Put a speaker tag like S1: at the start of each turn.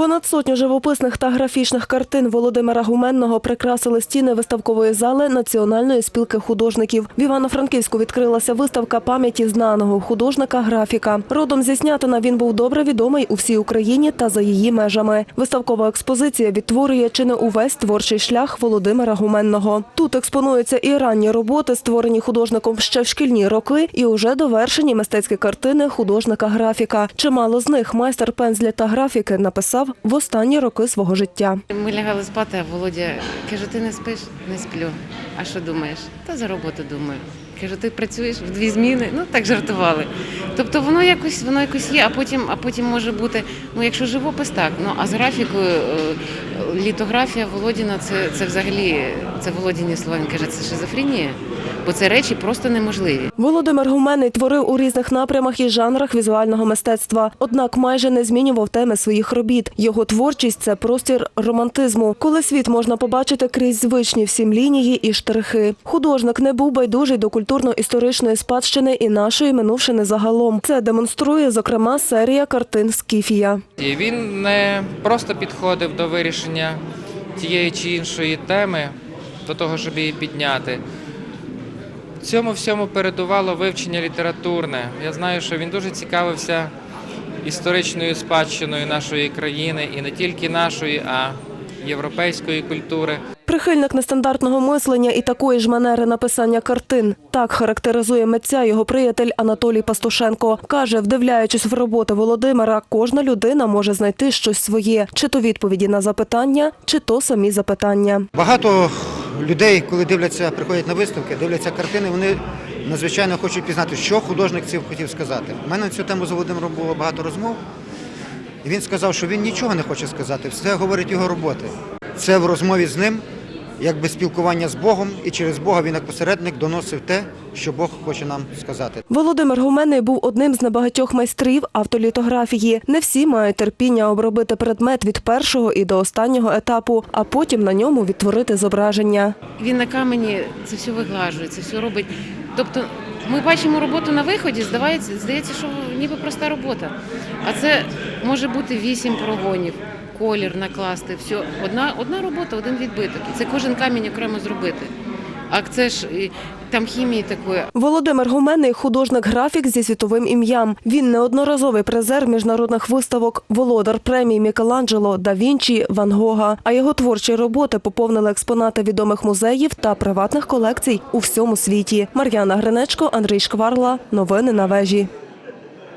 S1: Понад сотню живописних та графічних картин Володимира Гуменного прикрасили стіни виставкової зали Національної спілки художників. В Івано-Франківську відкрилася виставка пам'яті знаного художника-графіка. Родом зі Снятина він був добре відомий у всій Україні та за її межами. Виставкова експозиція відтворює чи не увесь творчий шлях Володимира Гуменного. Тут експонуються і ранні роботи, створені художником ще в шкільні роки, і уже довершені мистецькі картини художника-графіка. Чимало з них майстер пензля та графіки написав в останні роки свого життя.
S2: Ми лягали спати, а Володя каже, ти не спиш? Не сплю. А що думаєш? Та за роботу думаю. Кажу, ти працюєш в дві зміни? Ну так жартували. Тобто воно якось воно якось є, а потім, а потім може бути, ну якщо живопис, так. Ну а з графікою е, літографія Володіна це, це взагалі це Володіні слова. Він каже, це шизофренія, бо це речі просто неможливі.
S1: Володимир Гуменний творив у різних напрямах і жанрах візуального мистецтва, однак майже не змінював теми своїх робіт. Його творчість це простір романтизму, коли світ можна побачити крізь звичні всім лінії і штрихи. Художник не був байдужий до культурно-історичної спадщини і нашої минувшини загалом. Це демонструє зокрема серія картин Скіфія.
S3: І він не просто підходив до вирішення тієї чи іншої теми, до того, щоб її підняти. Цьому всьому передувало вивчення літературне. Я знаю, що він дуже цікавився історичною спадщиною нашої країни і не тільки нашої, а європейської культури.
S1: Прихильник нестандартного мислення і такої ж манери написання картин. Так характеризує митця його приятель Анатолій Пастушенко. Каже, вдивляючись в роботи Володимира, кожна людина може знайти щось своє, чи то відповіді на запитання, чи то самі запитання.
S4: Багато людей, коли дивляться, приходять на виставки, дивляться картини, вони надзвичайно хочуть пізнати, що художник цим хотів сказати. У мене на цю тему з Володимиром було багато розмов. І він сказав, що він нічого не хоче сказати, все говорить його роботи. Це в розмові з ним, якби спілкування з Богом, і через Бога він як посередник доносив те, що Бог хоче нам сказати.
S1: Володимир Гуменний був одним з небагатьох майстрів автолітографії. Не всі мають терпіння обробити предмет від першого і до останнього етапу, а потім на ньому відтворити зображення.
S2: Він на камені це все виглажує, це все робить. Тобто ми бачимо роботу на виході, здається, здається, що ніби проста робота. А це може бути вісім прогонів, колір накласти, все. Одна, одна робота, один відбиток. І це кожен камінь окремо зробити. А це ж там хімії такої.
S1: Володимир Гуменний – художник-графік зі світовим ім'ям. Він неодноразовий призер міжнародних виставок, володар премій Мікеланджело, Да Вінчі, Ван Гога. А його творчі роботи поповнили експонати відомих музеїв та приватних колекцій у всьому світі. Мар'яна Гринечко, Андрій Шкварла. Новини на вежі.